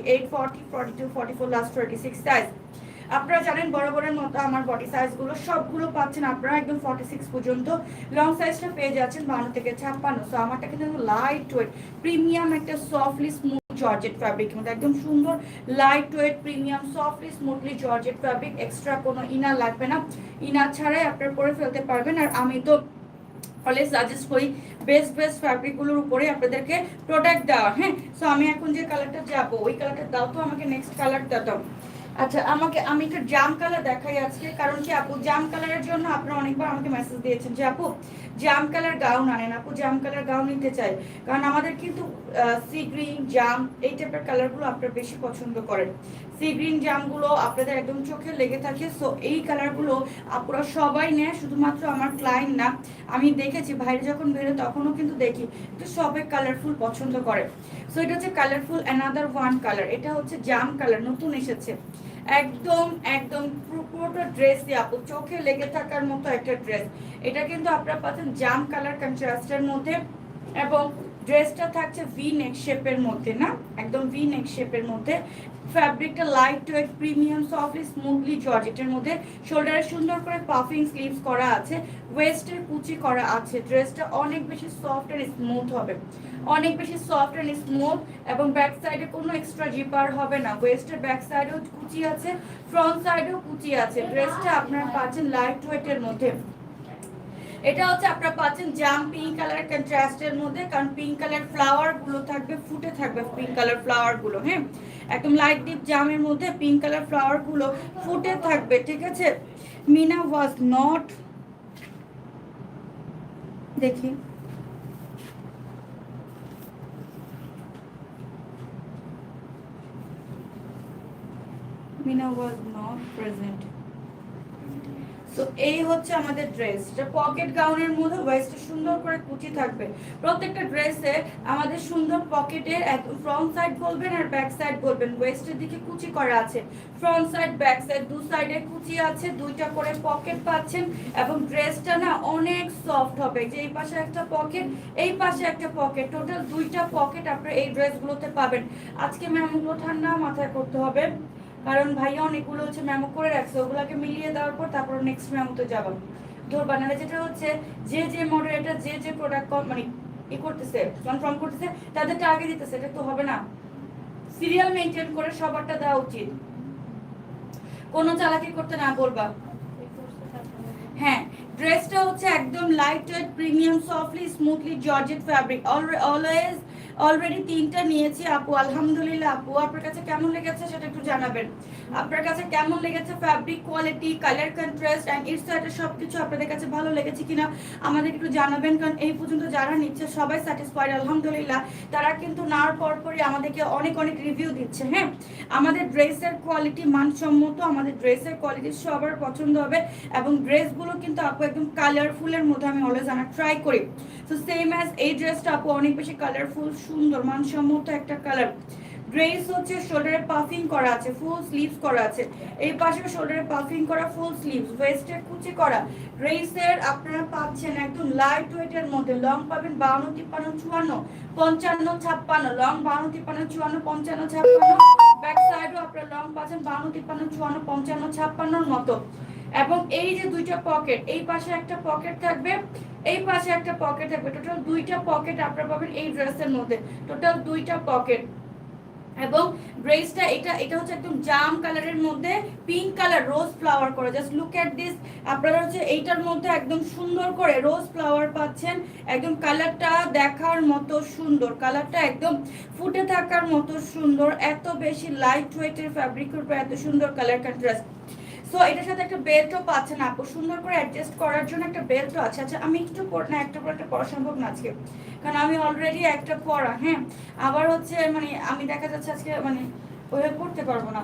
Thirty eight forty forty two forty four last thirty six size আপনারা জানেন বরাবরের মতো আমার বডি সাইজগুলো সবগুলো পাচ্ছেন আপনারা একদম ফর্টি সিক্স পর্যন্ত লং সাইজটা পেয়ে যাচ্ছেন বান্ন থেকে ছাপ্পান্ন। সো আমারটা কিন্তু লাইট ওয়েট প্রিমিয়াম একটা সফটলি স্মুথ জর্জেট ফ্যাব্রিক মধ্যে। একদম সুন্দর light weight premium softly smoothly georgette fabric extra কোনো ইনার লাগবে না। ইনার ছাড়াই আপনারা পরে ফেলতে পারবেন। আর আমি তো অলওয়েজ সাজেস্ট করি বেস্ট বেস্ট ফ্যাব্রিকগুলোর উপরে আপনাদেরকে প্রোডাক্ট দেওয়া হ্যাঁ? সো আমি এখন যে কালারটা যাব, ওই কালারটা দাও তো আমাকে নেক্সট কালারটা দাও। আচ্ছা আমাকে, আমি একটু জাম কালার দেখাই আজকে, কারণ কি আপু জাম কালারের জন্য আপনারা অনেকবার আমাকে মেসেজ দিয়েছেন যে, আপু জাম কালার গাউন আনেন, আপু জাম কালার গাউন নিতে চাই। কারণ আমাদের কিন্তু সি গ্রিন জাম এই টাইপের কালারগুলো আপনারা বেশি পছন্দ করেন। সি গ্রিন জামগুলো আপনাদের একদম চোখে লেগে থাকে সো এই কালারগুলো আপনারা সবাই নেয়, শুধুমাত্র আমার ক্লায়েন্ট না। আমি দেখেছি বাইরে যখন বেরো তখনও কিন্তু দেখি একটু সবাই কালারফুল পছন্দ করে। সো এটা হচ্ছে কালারফুল অ্যানাদার ওয়ান কালার এটা হচ্ছে জাম কালার নতুন এসেছে। একদম একদম পুরো- পুরোটা ড্রেস দিয়ে আপু। চোখে লেগে থাকার মতো একটা ড্রেস এটা কিন্তু আপনারা পাচ্ছেন জাম কালার কন্ট্রাস্টের মধ্যে। এবং ড্রেসটা থাকছে ভি নেক শেপের মধ্যে, না? একদম ভি নেক শেপের মধ্যে। ফ্যাব্রিকটা light weight premium softly smoothly জর্জেটের মধ্যে। শোল্ডারে সুন্দর করে পাফিং স্লিভস করা আছে। ওয়েস্টের কুচি করা আছে। ড্রেসটা অনেক বেশি সফট এন্ড স্মুথ হবে। অনেক বেশি সফট এন্ড স্মুথ এবং ব্যাক সাইডে কোনো এক্সট্রা জিপার হবে না। ওয়েস্টের ব্যাক সাইডেও কুচি আছে ফ্রন্ট সাইডেও কুচি আছে। ড্রেসটা আপনারা পাচ্ছেন লাইট ওয়েটের মধ্যে। এটা হচ্ছে আপনারা পাচ্ছেন জাম পিঙ্ক কালার কন্ট্রাস্টের মধ্যে, কারণ পিঙ্ক কালার ফ্লাওয়ারগুলো থাকবে, ফুটে থাকবে পিঙ্ক কালার ফ্লাওয়ারগুলো হ্যাঁ? একদম লাইট ডিপ জামের মধ্যে পিঙ্ক কালার ফ্লাওয়ারগুলো ফুটে থাকবে, ঠিক আছে? মিনা ওয়াজ নট দেখি। মিনা ওয়াজ নট প্রেজেন্ট তো এই হচ্ছে আমাদের ড্রেস এটা পকেট গাউনের মধ্যে ওয়েস্টে সুন্দর করে কুচি থাকবে। প্রত্যেকটা ড্রেসে আমাদের সুন্দর পকেটের একদম ফ্রন্ট সাইড বলবেন আর ব্যাক সাইড বলবেন। ওয়েস্টের দিকে কুচি করা আছে। ফ্রন্ট সাইড ব্যাক সাইড দু সাইডে কুচি আছে। দুইটা করে পকেট পাচ্ছেন এবং ড্রেসটা না অনেক সফট হবে। যে এই পাশে একটা পকেট এই পাশে একটা পকেট টোটাল দুইটা পকেট আপনারা এই ড্রেসগুলোতে পাবেন। আজকে ম্যামগুলো ঠান্ডা, মাথায় করতে হবে। কারণ ভাইয়া অনেকগুলো হচ্ছে ম্যামো করে রাখছে, ওগুলোকে মিলিয়ে দেওয়ার পর তারপর নেক্সট ম্যামোতে যাব। ধরবা না যেটা হচ্ছে, যে যে মডেলটা যে যে প্রোডাক্ট মানে ই করতেছে কনফার্ম করতেছে তাদেরটা আগে দিতেছে, এটা তো হবে না। সিরিয়াল মেনটেন করে সবারটা দেওয়া উচিত। কোনো চালাকি করতে না বলবা। হ্যাঁ ড্রেসটা হচ্ছে একদম light weight premium softly smoothly georgette fabric always already তিনটা নিয়েছি আপু। আলহামদুলিল্লাহ আপু। আপনার কাছে কেমন লেগেছে সেটা একটু জানাবেন। আপনার কাছে কেমন লেগেছে fabric quality colour contrast and it's এটা সব কিছু আপনাদের কাছে ভালো লেগেছে কিনা আমাদের একটু জানাবেন, কারণ এই পর্যন্ত যারা নিচ্ছে সবাই স্যাটিসফাইড আলহামদুলিল্লাহ। তারা কিন্তু নেওয়ার পরপরই আমাদেরকে অনেক অনেক রিভিউ দিচ্ছে হ্যাঁ? আমাদের ড্রেসের কোয়ালিটি মানসম্মত, আমাদের ড্রেসের কোয়ালিটি সবার পছন্দ হবে, এবং ড্রেসগুলো কিন্তু আপু একদম কালারফুলের মধ্যে আমি অলওয়েজ আনার ট্রাই করি। তো সেম অ্যাজ এই ড্রেসটা আপু অনেক বেশি কালারফুল সুন্দর, মানসম্মত একটা কালার ড্রেস হচ্ছে শোল্ডারে পাফিং করা আছে ফুল স্লিভস করা আছে। এই পাশে শোল্ডারে পাফিং করা ফুল স্লিভস ওয়েস্টে কুচি করা। ড্রেসের আপনারা পাচ্ছেন একদম লাইট ওয়েটের মধ্যে লং পাবেন বাউন্ন, তিপ্পান্ন, চুয়ান্ন, পঞ্চান্ন, ছাপ্পান্ন লং বাউন্ন, তিপ্পান্ন, চুয়ান্ন, পঞ্চান্ন, ছাপ্পান্ন। ব্যাক সাইডও আপনারা লং পাচ্ছেন বাউন্ন, তিপ্পান্ন, চুয়ান্ন, পঞ্চান্ন, ছাপ্পান্নর মতো। এবং এই যে দুইটা পকেট এই পাশে একটা পকেট থাকবে, এই পাশে একটা পকেট থাকবে। টোটাল দুইটা পকেট আপনারা পাবেন এই ড্রেসের মধ্যে। টোটাল দুইটা পকেট এবং ড্রেসটা এটা এটা হচ্ছে একদম জাম কালারের মধ্যে পিঙ্ক কালার রোজ ফ্লাওয়ার করে। জাস্ট লুক এট দিস আপনারা হচ্ছে এইটার মধ্যে একদম সুন্দর করে রোজ ফ্লাওয়ার পাচ্ছেন। একদম কালারটা দেখার মতো সুন্দর কালারটা একদম ফুটে থাকার মতো সুন্দর। এত বেশি লাইট ওয়েটের ফ্যাব্রিকের উপর এত সুন্দর কালার কন্ট্রাস্ট সো এটার সাথে একটা বেল্টও পাচ্ছেন আপু। সুন্দর করে অ্যাডজাস্ট করার জন্য একটা বেল্টও আছে। আচ্ছা আমি একটু না, একটা পর একটা পড়া সম্ভব না আজকে। কারণ আমি অলরেডি একটা পড়া হ্যাঁ? আবার হচ্ছে মানে আমি দেখা যাচ্ছে আজকে মানে ওইভাবে পড়তে পারব না।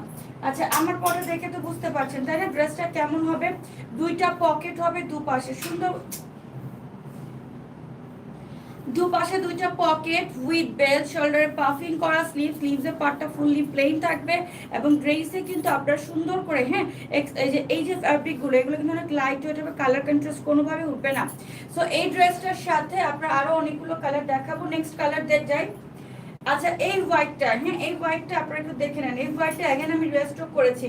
আচ্ছা আমার পরে দেখে তো বুঝতে পারছেন। তাই না ড্রেসটা কেমন হবে? দুইটা পকেট হবে দুপাশে। সুন্দর দুপাশে দুইটা পকেট উইথ বেল শোল্ডারে পাফিং করা স্লিভ স্লিভসের পার্টটা ফুললি প্লেন থাকবে এবং ড্রেসে কিন্তু আপনারা সুন্দর করে হ্যাঁ এই যে এই যে ফ্যাব্রিকগুলো এগুলো কিন্তু অনেক লাইট ওয়েট হবে কালার কন্ট্রাস্ট কোনোভাবে উঠবে না। সো এই ড্রেসটার সাথে আপনারা আরও অনেকগুলো কালার দেখাবো। নেক্সট কালার দেখ যাই। আচ্ছা এই হোয়াইটটা হ্যাঁ এই হোয়াইটটা আপনারা একটু দেখে নেন। এই হোয়াইটটা এগেন আমি রেস্টক করেছি।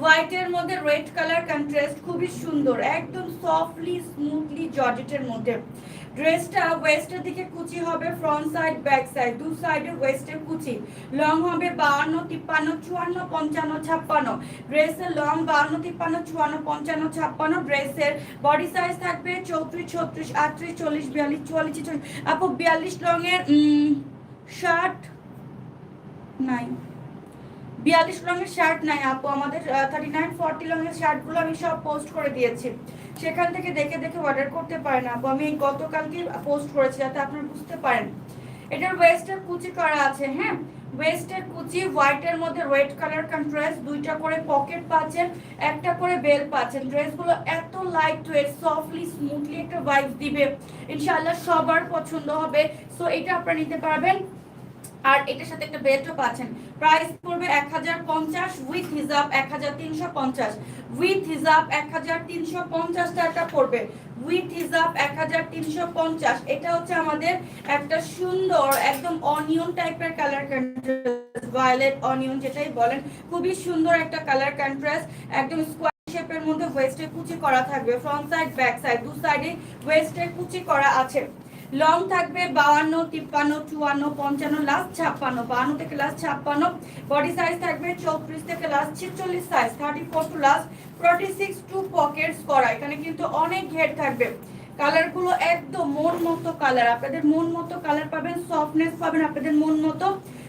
হোয়াইটের মধ্যে রেড কালার কন্ট্রাস্ট খুবই সুন্দর, একদম সফটলি স্মুথলি জর্জেটের মধ্যে। ড্রেসটা ওয়েস্টের দিকে কুচি হবে ফ্রন্ট সাইড ব্যাক সাইড দু সাইডে ওয়েস্টের কুচি। লং হবে বাহান্ন, তিপ্পান্ন, চুয়ান্ন, পঞ্চান্ন, ছাপ্পান্ন। ড্রেসের লং বাহান্ন, তিপ্পান্ন, চুয়ান্ন, পঞ্চান্ন, ছাপ্পান্ন। ড্রেসের বডি সাইজ থাকবে চৌত্রিশ, ছত্রিশ, আটত্রিশ, চল্লিশ, বিয়াল্লিশ, চুয়াল্লিশ চল্লিশ আপু, বিয়াল্লিশ লংয়ের শার্ট নাই বিয়াল্লিশ রঙের শার্ট নাই, আপু। আমাদের থার্টি নাইন ফর্টি রঙের শার্টগুলো আমি সব পোস্ট করে দিয়েছি। সেখান থেকে দেখে দেখে অর্ডার করতে পারেন আপু। আমি গতকালকে পোস্ট করেছি, যাতে আপনারা বুঝতে পারেন। এটার ওয়েস্টের কুচি করা আছে হ্যাঁ? ওয়েস্টের কুচি হোয়াইটের মধ্যে রেড কালার কন্ট্রাস্ট দুইটা করে পকেট পাচ্ছেন, একটা করে বেল পাচ্ছেন। ড্রেসগুলো এত লাইট ওয়েট সফটলি স্মুথলি একটা ভাইব দিবে। ইনশাআল্লাহ সবার পছন্দ হবে। সো এটা আপনারা নিতে পারবেন। আর এটার সাথে একটা বেল্টও পাচ্ছেন। প্রাইস পড়বে এক হাজার পঞ্চাশ উইথ হিজাব এক হাজার তিনশো পঞ্চাশ। উইথ হিজাব এক হাজার তিনশো পঞ্চাশ টাকা পড়বে। উইথ হিজাব এক হাজার তিনশো পঞ্চাশ, এটা হচ্ছে আমাদের একটা সুন্দর, একদম অনিয়ন টাইপের কালার কন্ট্রাস্ট ভায়োলেট অনিয়ন যেটাই বলেন, খুবই সুন্দর একটা কালার কন্ট্রাস্ট একদম স্কোয়ার শেপের মধ্যে ওয়েস্টে কুচি করা থাকবে ফ্রন্ট সাইড ব্যাক সাইড দু সাইডে ওয়েস্টে কুচি করা আছে। লং থাকবে বাউান্ন তিপ্পান্ন, চুয়ান্ন, পঞ্চান্ন লাস্ট ছাপ্পান্ন বাউন্ন থেকে লাস্ট ছাপ্পান্ন। বডি সাইজ থাকবে চৌত্রিশ থেকে লাস্ট ছেচল্লিশ size thirty four to last forty six two pockets করা। এখানে কিন্তু অনেক ঘের থাকবে। কালারগুলো একদম মন মতো কালার আপনাদের মন মতো কালার পাবেন সফটনেস পাবেন, আপনাদের মন মতো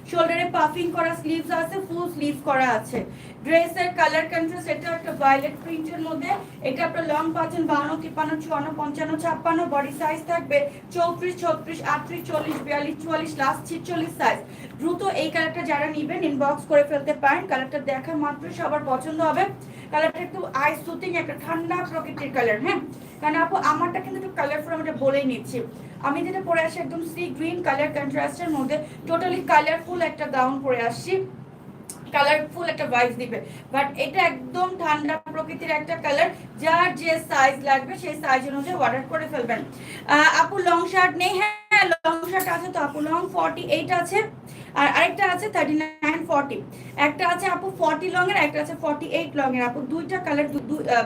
শোল্ডারে পাফিং করা স্লিভস আছে ফুল স্লিভ করা আছে। ড্রেসের কালার কন্ট্রাস্ট এটা একটা ভায়োলেট প্রিন্টের মধ্যে। এটা আপনার লং পাচ্ছেন বাহান্ন, তিপ্পান্ন, চুয়ান্ন, পঞ্চান্ন, ছাপ্পান্ন বডি সাইজ থাকবে চৌত্রিশ, ছত্রিশ, আটত্রিশ, চল্লিশ, বিয়াল্লিশ, চুয়াল্লিশ লাস্ট ছিচল্লিশ সাইজ দ্রুত এই কালারটা যারা নেবেন ইনবক্স করে ফেলতে পারেন। কালারটা দেখা মাত্র সবার পছন্দ হবে। কালারটা একটু আই সুতিং একটা ঠান্ডা প্রকৃতির কালার হ্যাঁ? কারণ আপু, আমারটা কিন্তু একটু কালারফুল আমি বলেই নিচ্ছি। আমি যেটা পরে আসি একদম সি গ্রিন কালার কন্ট্রাস্টের মধ্যে টোটালি কালারফুল একটা গাউন পরে আসছি কালারফুল একটা ভাইস দিবে। বাট এটা একদম ঠান্ডা প্রকৃতির একটা কালার যার যে সাইজ লাগবে, সেই সাইজ অনুযায়ী অর্ডার করে ফেলবেন। আপু লং শার্ট নেই হ্যাঁ? লং শার্ট আছে তো আপু লং ফর্টি এইট আছে। আর আরেকটা আছে থার্টি নাইন ফর্টি একটা আছে আপু ফর্টি লং এর একটা আছে ফর্টি এইট লং এর আপু দুইটা কালার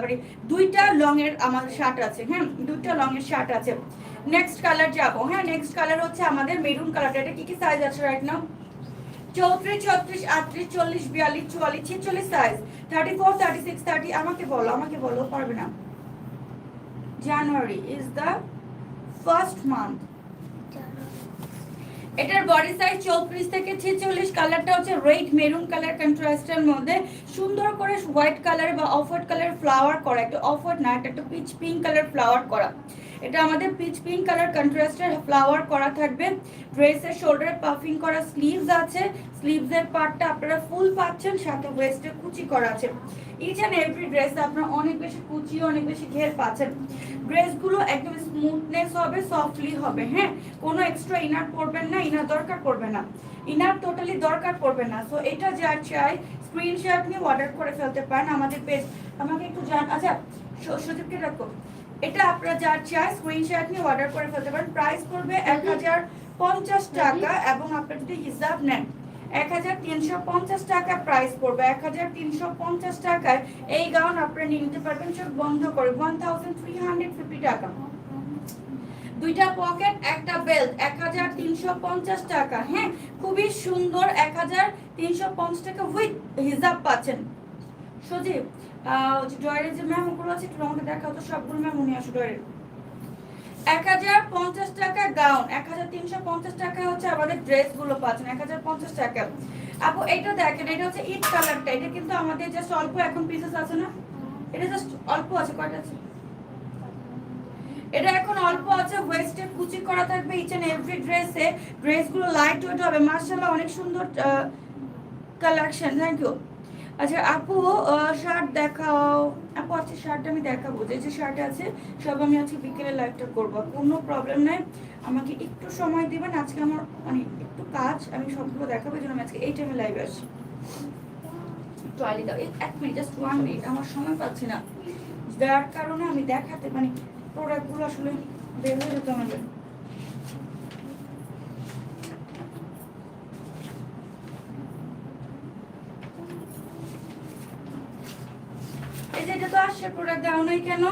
মানে দুইটা লং এর আমার শার্ট আছে হ্যাঁ দুইটা লং এর শার্ট আছে নেক্সট কালার যাব হ্যাঁ নেক্সট কালার হচ্ছে আমাদের মেরুন কালারটা এটা কি কি সাইজ আছে রাইট নাও চৌত্রিশ, ছত্রিশ, আটত্রিশ, চল্লিশ, বিয়াল্লিশ, চুয়াল্লিশ, ছেচল্লিশ size thirty four thirty six thirty আমাকে বলো আমাকে বলো, পারবে না। January is the first month এটার বডি সাইজ চৌত্রিশ থেকে ছেচল্লিশ কালারটা হচ্ছে রেড মেরুন কালার কন্ট্রাস্টের মধ্যে। সুন্দর করে হোয়াইট কালার বা অফ হোয়াইট কালার ফ্লাওয়ার করা, একটা অফ না, একটা পিচ পিঙ্ক কালার ফ্লাওয়ার করা। এটা আমাদের পিচ পিঙ্ক কালার কন্ট্রাস্টের ফ্লাওয়ার করা থাকবে। ড্রেসের শোল্ডারে পাফিং করা স্লিভস আছে। স্লিভসের পার্টটা আপনারা ফুল পাচ্ছেন, সাথে ওয়েস্টে কুচি করা আছে। ইচ অ্যান্ড এভরি ড্রেস আপনারা অনেক বেশি কুচি অনেক বেশি ঘের পাচ্ছেন। ড্রেসগুলো একদম স্মুথনেস হবে সফটলি হবে হ্যাঁ? কোনো এক্সট্রা ইনার পড়বেন না ইনার দরকার পড়বে না। ইনার টোটালি দরকার পড়বে না। সো এটা যা চাই স্ক্রিনশট নিয়ে অর্ডার করে ফেলতে পারেন আমাদের পেজ আমাকে একটু জান আচ্ছা সুদীপকে রাখো। এটা আপনারা যার চাই স্ক্রিনশট নিয়ে অর্ডার করে ফেলতে পারেন। প্রাইস পড়বে এক হাজার পঞ্চাশ টাকা এবং আপনার যদি হিসাব নেন এক হাজার তিনশো পঞ্চাশ টাকা প্রাইস পড়বে। এক হাজার তিনশো পঞ্চাশ টাকায় এই গাউন আপনারা নিতে পারবেন। চোখ বন্ধ করে one thousand three hundred fifty টাকা। দুইটা পকেট একটা বেল্ট এক হাজার তিনশো পঞ্চাশ টাকা। হ্যাঁ খুবই সুন্দর এক হাজার তিনশো পঞ্চাশ টাকা উইথ হিসাব পাচ্ছেন। সজীব ডয়ের যে ম্যামগুলো আছে, একটু আমাকে দেখাও তো, সবগুলো ম্যাম উনি আসো ডয়ের এক হাজার পঞ্চাশ টাকা গাউন এক হাজার তিনশো পঞ্চাশ টাকা হচ্ছে আমাদের ড্রেসগুলো পাচ্ছেন, এক হাজার পঞ্চাশ টাকা। আপু, এটা দেখেন, এটা হচ্ছে ইট কালারটা, এটা কিন্তু আমাদের জাস্ট অল্প, এখন পিসেস আছে না? এটা জাস্ট অল্প আছে, কয়টা আছে? এটা এখন অল্প আছে ওয়েস্টে কুচি করা থাকবে ইচ এন্ড এভরি ড্রেসে ড্রেসগুলো লাইট ওয়েট হবে মার্শাল্লাহ অনেক সুন্দর কালেকশন থ্যাংক ইউ আচ্ছা আপু শার্ট দেখাও। আপু, আজকে শার্টটা আমি দেখাবো। যে যে শার্ট আছে, সব আমি আজকে বিকেলে লাইভটা করব। কোনো প্রবলেম নাই। আমাকে একটু সময় দিবেন। আজকে আমার মানে একটু কাজ। আমি সবগুলো দেখাবো, এই জন্য আমি আজকে এই টাইমে লাইভে আসি একটু দাও। এক মিনিট জাস্ট ওয়ান মিনিট আমার সময় পাচ্ছি না। যার কারণে আমি দেখাতে মানে প্রোডাক্টগুলো আসলে বের হয়ে যেত আমাদের। এই যে এটা তো আসছে প্রোডাক্ট দাও নাই কেন?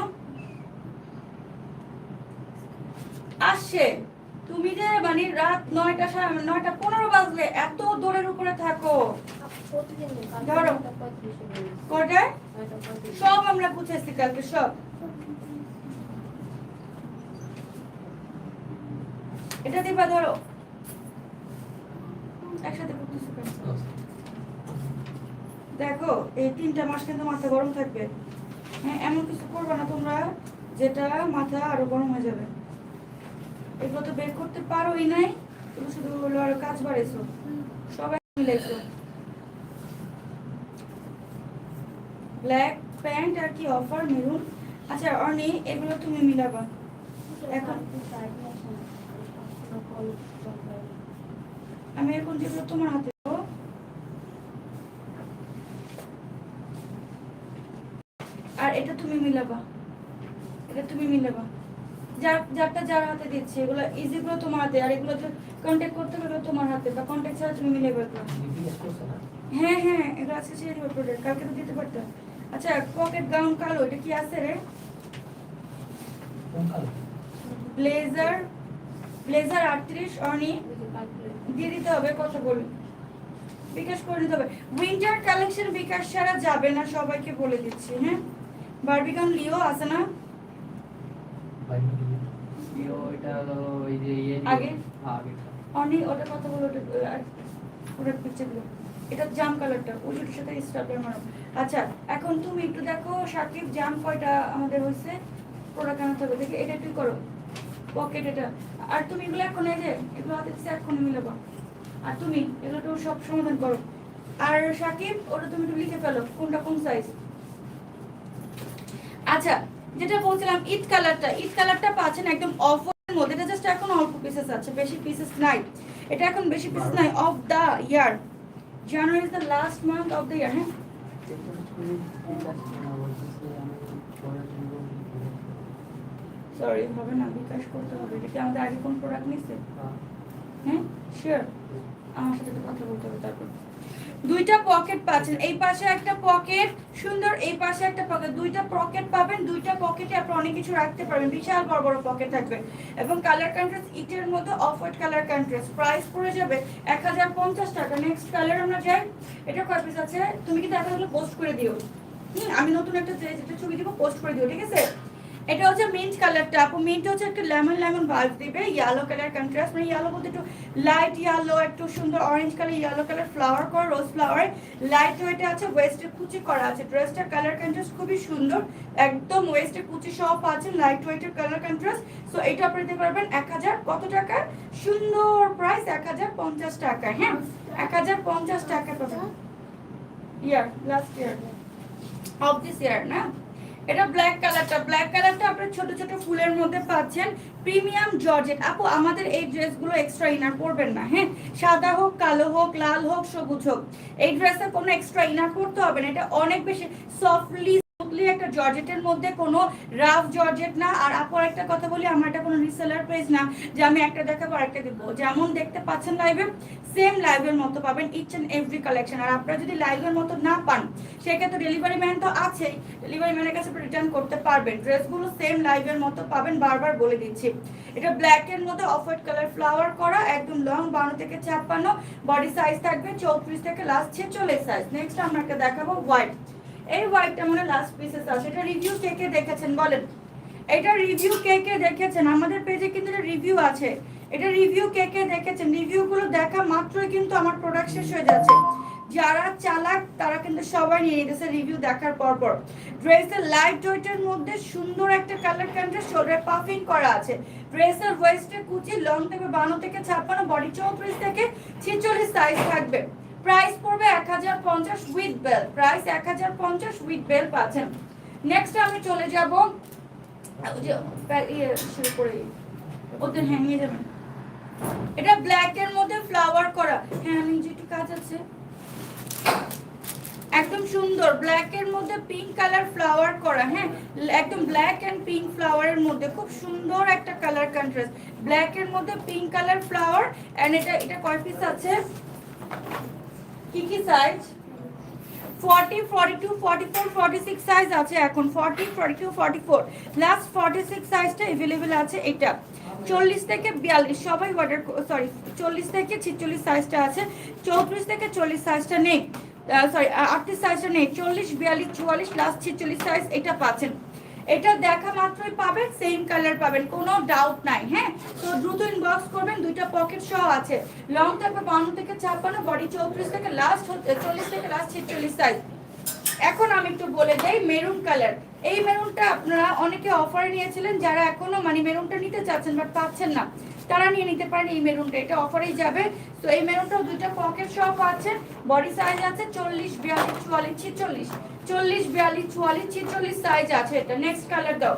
আসছে। তুমি যে মানে রাত নয়টা সাড়ে নয়টা পনেরো বাজলে এত দৌড়ের উপরে থাকো। ধরো। কটায়? সব আমরা বুঝেছি কালকে, সব। এটা দিবা ধরো। একসাথে করতেছো? দেখো, এই তিনটা মাস কিন্তু মাথা গরম থাকবে। হ্যাঁ এমন কিছু করবে না তোমরা যেটা মাথা আরও গরম হয়ে যাবে। এগুলো তো বের করতে পারোই নাই, তুমি শুধু হলো আরও কাজ বাড়াইছো। সবাই মিলাইছো ব্ল্যাক প্যান্ট আর কি অফার মেরুন আচ্ছা অর্নি এগুলো তুমি মিলাবা। এখন? আমি এখন যেগুলো তোমার হাতে দেবো আর এটা তুমি মিলাবা। এটা তুমি মিলাবা। যার যারটা যার হাতে দিচ্ছে, এগুলো তোমার হাতে, আর এগুলো করতে গেলে তোমার হাতে, বা কন্ট্যাক্ট ছাড়া তুমি মিলে এগুলো হ্যাঁ হ্যাঁ এগুলো প্রোডাক্ট কালকে তো দিতে আচ্ছা পকেট গাউন কালো, এটা কি আছে রে? ব্লেজার ব্লেজার আটত্রিশ, অনি। দিয়ে দিতে হবে, কথা বলি। বিকাশ করে দিতে হবে। উইন্টার কালেকশন বিকাশ ছাড়া যাবে না, সবাইকে বলে দিচ্ছি হ্যাঁ? বারবিকন লিও আছে না? লিও আগে? অনেক ওটা কথা বলো ওটা ওটার পিকচারগুলো এটা জাম কালারটা ওটার সাথে স্টাপলার মারো। আচ্ছা এখন তুমি একটু দেখো সাকিব জাম কয়টা আমাদের হয়েছে? প্রোডাক্ট আনতে হবে। দেখি এটা একটু করো। পকেট এটা। আর তুমি এগুলো এখন এই যে এগুলো হাতে দিচ্ছে এক্ষুনি মিলাবো। আর তুমি এগুলো একটু সব সমাধান করো। আর সাকিব ওটা তুমি একটু লিখে ফেলো কোনটা কোন সাইজ আচ্ছা যেটা বলছিলাম ঈদ কালারটা ঈদ কালারটা পাচ্ছেন একদম অফ মধ্যে। এটা জাস্ট এখন অল্প পিসেস আছে বেশি পিসেস নাই। এটা এখন বেশি পিসেস নাই of the year January is the last month of the year হ্যাঁ? সরি হবে না বিকাশ করতে হবে। এটা কি আমাদের আগে কোন প্রোডাক্ট নিচ্ছে হ্যাঁ। শিওর আমার সাথে কথা বলতে হবে তারপর। দুইটা পকেট পাচ্ছেন। এই পাশে একটা পকেট, সুন্দর, এই পাশে একটা পকেট। দুইটা পকেট পাবেন, দুইটা পকেটে আপনি অনেক কিছু রাখতে পারবেন। বিশাল বড় বড় পকেট থাকবে। এবং কালার কন্ট্রাস্ট, ইটের মধ্যে off white colour contrast. Price পড়ে যাবে এক হাজার পঞ্চাশ টাকা। নেক্সট কালার আমরা যাই। এটা কয় পিস আছে? তুমি কি দেখা হলে পোস্ট করে দিও। আমি নতুন একটা যেটা ছবি দিব পোস্ট করে দিও, ঠিক আছে? এটা হচ্ছে মিন্ট কালারটা আপু মিন্ট হচ্ছে একটা লেমন লেমন ভাইব দিবে। ইয়েলো কালার কন্ট্রাস্ট মানে ইয়েলো বলতে একটু লাইট ইয়েলো একটু সুন্দর orange colour yellow colour flower করা রোজ ফ্লাওয়ার লাইট ওয়েটে আছে ওয়েস্টে কুচি করা আছে। ড্রেসটার কালার কন্ট্রাস্ট খুবই সুন্দর। একদম ওয়েস্টে কুচি সব আছে লাইট ওয়েটের কালার কন্ট্রাস্ট সো এটা আপনি দিতে পারবেন এক হাজার। কত টাকা? সুন্দর প্রাইস এক হাজার পঞ্চাশ টাকা হ্যাঁ? এক হাজার পঞ্চাশ টাকা। পাবেন year last year of this year না? এটা ব্ল্যাক কালারটা ব্ল্যাক কালারটা আপনার ছোট ছোট ফুলের মধ্যে পাচ্ছেন। প্রিমিয়াম জর্জেট আপু, আমাদের এই ড্রেসগুলো এক্সট্রা ইনার পরবেন না হ্যাঁ? সাদা হোক, কালো হোক, লাল হোক, সবুজ হোক। এই ড্রেসে কোনো এক্সট্রা ইনার পরতে হবে না। এটা অনেক বেশি সফটলি স্মুথলি একটা জর্জেটের মধ্যে কোনো রাফ জর্জেট না। আর আপর একটা কথা বলি, আমার এটা কোনো রিসেলার পেজ না, যে আমি একটা দেখাবো, আরেকটা দেবো। যেমন দেখতে পাচ্ছেন লাইভে সেম লাইভের মতো পাবেন ইচ অ্যান্ড এভরি কালেকশন আর আপনারা যদি লাইভের মতো না পান, সেক্ষেত্রে ডেলিভারি ম্যান তো আছেই। ডেলিভারি ম্যানের কাছে রিটার্ন করতে পারবেন। ড্রেসগুলো সেম লাইভের মতো পাবেন, বারবার বলে দিচ্ছি। এটা ব্ল্যাক এর মধ্যে অফ হোয়াইট কালার ফ্লাওয়ার করা, একদম লং বান্ন থেকে ছাপ্পান্ন। বডি সাইজ থাকবে, চৌত্রিশ থেকে লাস্ট ছেচল্লিশ সাইজ নেক্সট আমরা একটা দেখাবো হোয়াইট এই হোয়াইটটা মানে লাস্ট পিসেস আছে এটা রিভিউ কে কে দেখেছেন বলেন? এটা রিভিউ কে কে দেখেছেন? আমাদের পেজে কিন্তু এটা রিভিউ আছে। এটা রিভিউ কে কে দেখেছেন? রিভিউ গুলো দেখা মাত্রই কিন্তু আমার প্রোডাক্ট শেষ হয়ে যাচ্ছে। যারা চালাক, তারা কিন্তু সবাই নিয়ে নিতেছে রিভিউ দেখার পর পর। ড্রেসের লাইট ওয়েটের মধ্যে সুন্দর একটা কালার কন্ট্রাস্ট শোল্ডার পাফিং করা আছে। ড্রেসের ওয়েস্টের কুচি লং থেকে বান্ন থেকে ছাপ্পান্ন বডি চৌত্রিশ থেকে ছিচল্লিশ সাইজ থাকবে। প্রাইস পড়বে এক হাজার পঞ্চাশ উইথ বেল প্রাইস এক হাজার পঞ্চাশ উইথ বেল পাচ্ছেন। নেক্সট আমি চলে যাব। যে ইয়ে শুরু করে ওদের হ্যাঁ যাবেন। এটা ব্ল্যাক এর মধ্যে ফ্লাওয়ার করা। হ্যাঁ আমি যেটু কাজ আছে। একদম সুন্দর। ব্ল্যাক এর মধ্যে পিঙ্ক কালার ফ্লাওয়ার করা। হ্যাঁ একদম ব্ল্যাক এন্ড পিঙ্ক ফ্লাওয়ারের মধ্যে। খুব সুন্দর একটা কালার কন্ট্রাস্ট ব্ল্যাক এর মধ্যে পিঙ্ক কালার ফ্লাওয়ার এন্ড এটা এটা কয় পিস আছে? কি কি size forty forty two forty four forty six size আছে এখন। Forty forty two forty four last forty six সাইজটা অ্যাভেলেবেল আছে এটা। চল্লিশ থেকে বিয়াল্লিশ, সবাই অর্ডার সরি চল্লিশ থেকে ছিচল্লিশ সাইজটা আছে। চৌত্রিশ থেকে চল্লিশ সাইজটা নেই। সরি আটত্রিশ সাইজটা নেই। চল্লিশ, বিয়াল্লিশ, চুয়াল্লিশ লাস্ট ছিচল্লিশ সাইজ এটা পাচ্ছেন। এটা দেখা মাত্রই পাবেন সেম কালার পাবেন, কোনো ডাউট নাই হ্যাঁ? তো দ্রুত ইনবক্স করবেন, দুইটা পকেট সহ আছে। লং থাকবে বান্ন থেকে ছাপ্পান্ন বডি চৌত্রিশ থেকে লাস্ট চল্লিশ থেকে লাস্ট ছিচল্লিশ সাইজ এখন আমি একটু বলে দেই মেরুন কালার এই মেরুনটা আপনারা অনেকে অফারে নিয়েছিলেন, যারা এখনও মানে মেরুনটা নিতে চাচ্ছেন বাট পাচ্ছেন না। তারা নিয়ে নিতে পারেন এই মেরুনটা এটা অফারেই যাবে। তো এই মেরুনটাও দুইটা পকেট সহ আছে। বডি সাইজ আছে চল্লিশ, বিয়াল্লিশ, চুয়াল্লিশ, ছিচল্লিশ। চল্লিশ, বিয়াল্লিশ, চুয়াল্লিশ, ছিচল্লিশ সাইজ আছে এটা। নেক্সট কালার দাও।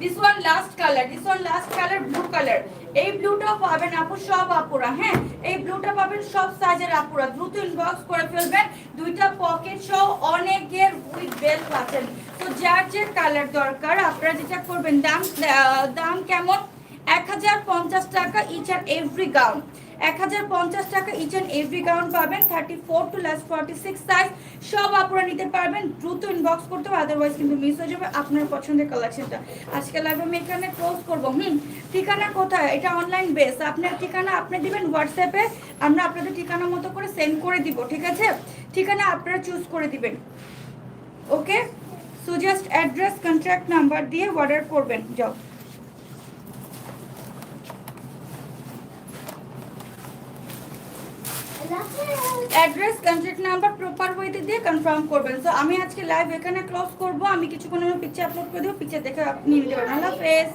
This one last colour this one last colour blue colour এই ব্লুটাও পাবেন আপু, সব আপুরা হ্যাঁ? এই ব্লুটা পাবেন সব সাইজের আপুরা। দ্রুত ইনবক্স করে ফেলবেন। দুইটা পকেট সহ অনেকের উইথ বেল পাচ্ছেন তো যার যে কালার দরকার, আপনারা যেটা করবেন, দাম দাম কেমন? এক হাজার পঞ্চাশ টাকা ইচ আর এভরি গাউন এক হাজার পঞ্চাশ টাকা ইচ অ্যান্ড এভরি গাউন পাবেন thirty four to last forty six size সব আপনারা নিতে পারবেন, দ্রুত ইনবক্স করতে হবে আদারওয়াইজ কিন্তু মিস হয়ে যাবে আপনার পছন্দের কালেকশনটা আজকে লাইভে আমি এখানে ক্লোজ করব। হুম, ঠিকানা কোথায়? এটা অনলাইন বেস আপনার ঠিকানা আপনি দিবেন হোয়াটসঅ্যাপে আমরা আপনাদের ঠিকানা মতো করে সেন্ড করে দিব, ঠিক আছে? ঠিকানা আপনারা চুজ করে দিবেন। Okay so just address contact number দিয়ে অর্ডার করবেন। যাও। অ্যাড্রেস কন্ট্যাক্ট নাম্বার প্রপার ওয়েতে দিয়ে কনফার্ম করবেন। সো আমি আজকে লাইভ এখানে ক্লোজ করব, আমি কিছুক্ষণ পিকচার আপলোড করে দেবো পিকচার দেখে আপনি নিতে পারেন আল্লাহ হাফেজ